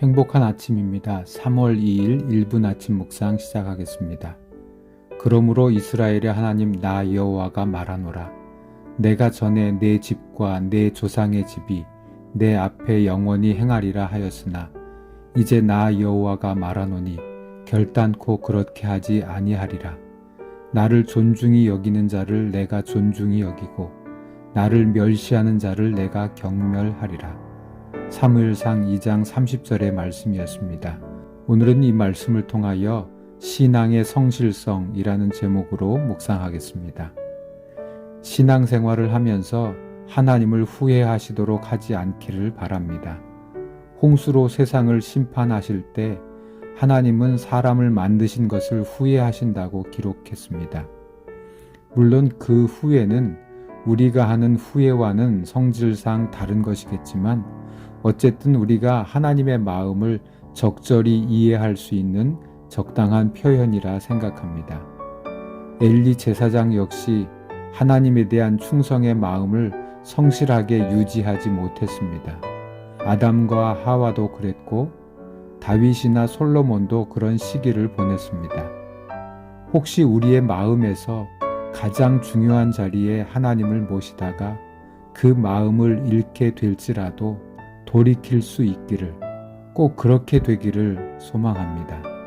행복한 아침입니다. 3월 2일 1분 아침 묵상 시작하겠습니다. 그러므로 이스라엘의 하나님 나 여호와가 말하노라. 내가 전에 내 집과 내 조상의 집이 내 앞에 영원히 행하리라 하였으나 이제 나 여호와가 말하노니 결단코 그렇게 하지 아니하리라. 나를 존중히 여기는 자를 내가 존중히 여기고 나를 멸시하는 자를 내가 경멸하리라. 사무엘상 2장 30절의 말씀이었습니다. 오늘은 이 말씀을 통하여 신앙의 성실성이라는 제목으로 묵상하겠습니다. 신앙 생활을 하면서 하나님을 후회하시도록 하지 않기를 바랍니다. 홍수로 세상을 심판하실 때 하나님은 사람을 만드신 것을 후회하신다고 기록했습니다. 물론 그 후회는 우리가 하는 후회와는 성질상 다른 것이겠지만 어쨌든 우리가 하나님의 마음을 적절히 이해할 수 있는 적당한 표현이라 생각합니다. 엘리 제사장 역시 하나님에 대한 충성의 마음을 성실하게 유지하지 못했습니다. 아담과 하와도 그랬고 다윗이나 솔로몬도 그런 시기를 보냈습니다. 혹시 우리의 마음에서 가장 중요한 자리에 하나님을 모시다가 그 마음을 잃게 될지라도 돌이킬 수 있기를 꼭 그렇게 되기를 소망합니다.